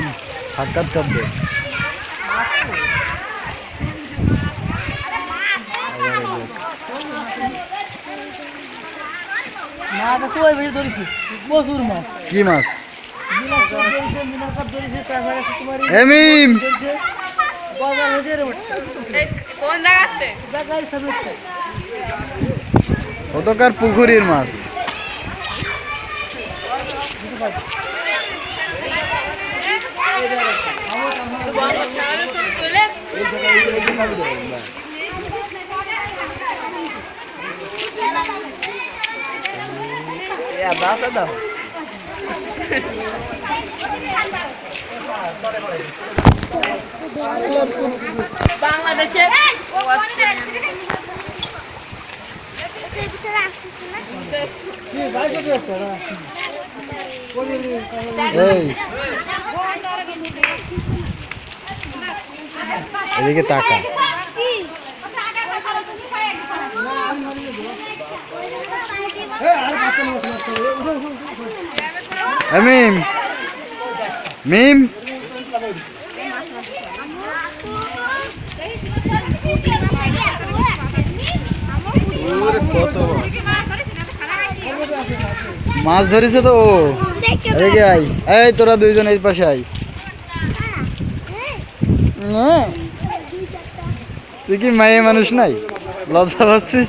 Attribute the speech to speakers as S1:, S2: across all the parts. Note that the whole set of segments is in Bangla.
S1: দেন সাক্ষাৎকার দেন
S2: মাছ আছে ওই বেশি ধরেছি প্রচুর মাছ
S1: কি মাছ
S2: মিনার কাপ ধরেছে মিনার
S3: তুলে
S2: বাসা দাও
S3: বাংলাদেশে
S1: এই। এদিকে তাকা। এমিম মিম। মাছ ধরেছে তো ও। এদিকে আই এই তোরা দুইজন এই পাশে আই না। তুই কি মায়ে মানুষ নাই? লজ্জা পাচ্ছিস?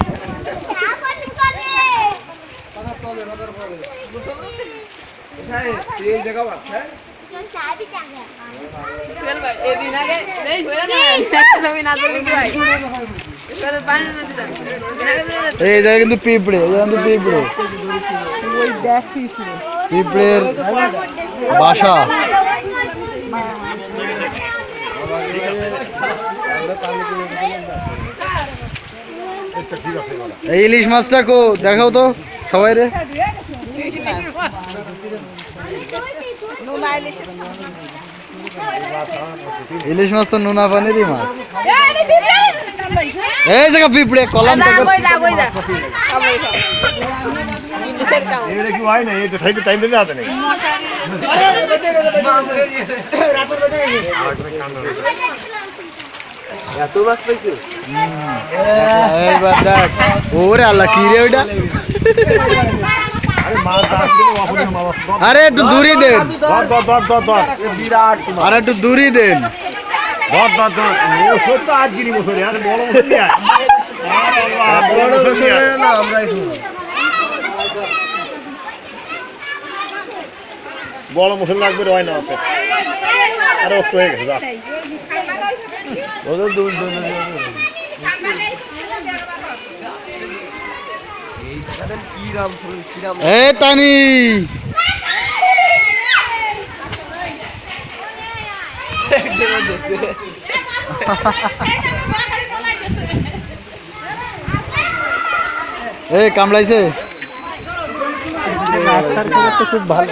S3: এই
S1: জায়গায় কিন্তু পিঁপড়ে কিন্তু পিঁপড়ে। পিঁপড়ের বাসা। এই ইলিশ মাছটা কো দেখাও তো সবাই রে। ইলিশ মাছ তো নোনা পানিরই মাছ। এই জায়গা পিঁপড়ে কলম
S4: এটা কি হয় না এই তো খাইতে টাইম দিতে আছে নাকি
S1: এইবার দেখ ওরে আল্লাহ কি রে ওইটা
S4: আরে
S1: একটু দূরই দেন আর একটু দূরই দেন
S4: বড় বড় বড় মুসল লাগবে রে হয় না ওতে আরে অস্ত হয়ে গেছে।
S1: এ তানি। এ কামড়াইছে।
S2: রাস্তার খবর তো খুব ভালো।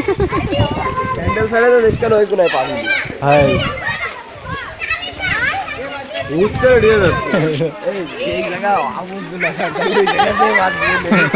S1: सैंडल सड़े तो
S2: इसका लोहे को नहीं पानी हाय उसका
S1: डियर
S2: एक जगह हम दूसरा जगह से बात बोल रहे हैं